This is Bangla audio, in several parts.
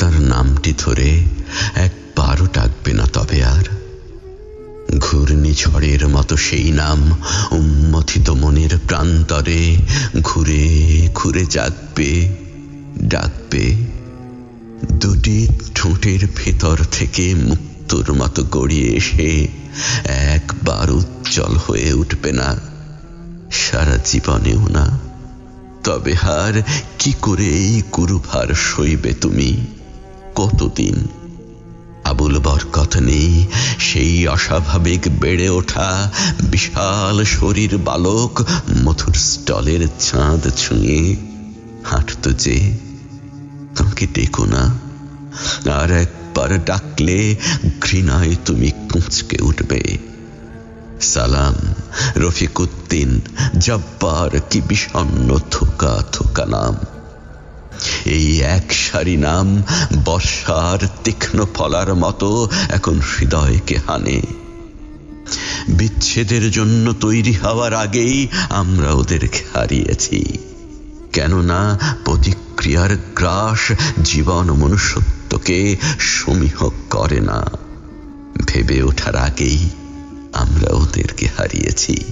তার নামটি ধরে একবারও ডাকবে না তবে আর। ঘূর্ণিঝড়ের মতো সেই নাম উন্মথিত মনের প্রান্তরে ঘুরে ঘুরে জাগবে ডাকবে। দুটি ঠোঁটের ভেতর থেকে মুক্তোর মতো গড়িয়ে এসে একবার উজ্জ্বল হয়ে উঠবে না, সারা জীবনেও না। তবে হার কি করে এই কুরুভার সইবে তুমি? কতদিন? আবুল বরকত নেই, সেই অস্বাভাবিক বেড়ে ওঠা বিশাল শরীর বালক মধুর স্টলের চাঁদ ছুঁয়ে হাঁটত যে তোমাকে ডেকো না। আর একবার ডাকলে ঘৃণায় তুমি কুঁচকে উঠবে। সালাম, রফিকুদ্দিন, জব্বার কি বিষণ্ন থোকা থোকা নাম। এক সারি নাম, বর্ষার তীক্ষ্ণ ফলার মতো এখন হৃদয়কে হানে। বিচ্ছেদের জন্য তৈরি হওয়ার আগেই আমরা ওদেরকে হারিয়েছি। কেননা প্রতিক্রিয়ার গ্রাস জীবন মনুষ্যত্বকে সমীহ করে না। ভেবে ওঠার আগেই আমরা ওদেরকে হারিয়েছি।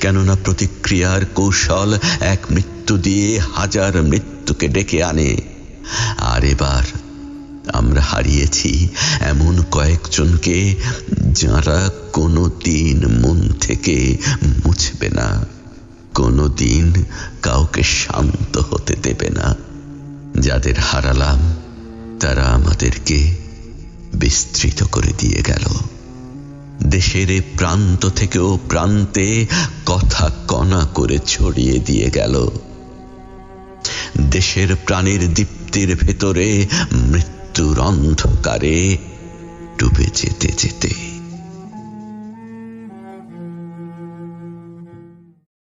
কেননা প্রতিক্রিয়ার কৌশল এক মৃত্যু দিয়ে হাজার মৃত্যুকে ডেকে আনে। আর এবার আমরা হারিয়েছি এমন কয়েকজনকে যারা কোনো দিন মন থেকে মুছবে না কোনো দিন কাউকে শান্ত হতে দেবে না। যাদের হারালাম, তারা আমাদেরকে বিস্তৃত করে দিয়ে গেল। দেশের প্রান্ত থেকেও প্রান্তে কথা কণা করে ছড়িয়ে দিয়ে গেল। দেশের প্রাণের দীপ্তির ভেতরে মৃত্যুর অন্ধকারে ডুবে যেতে যেতে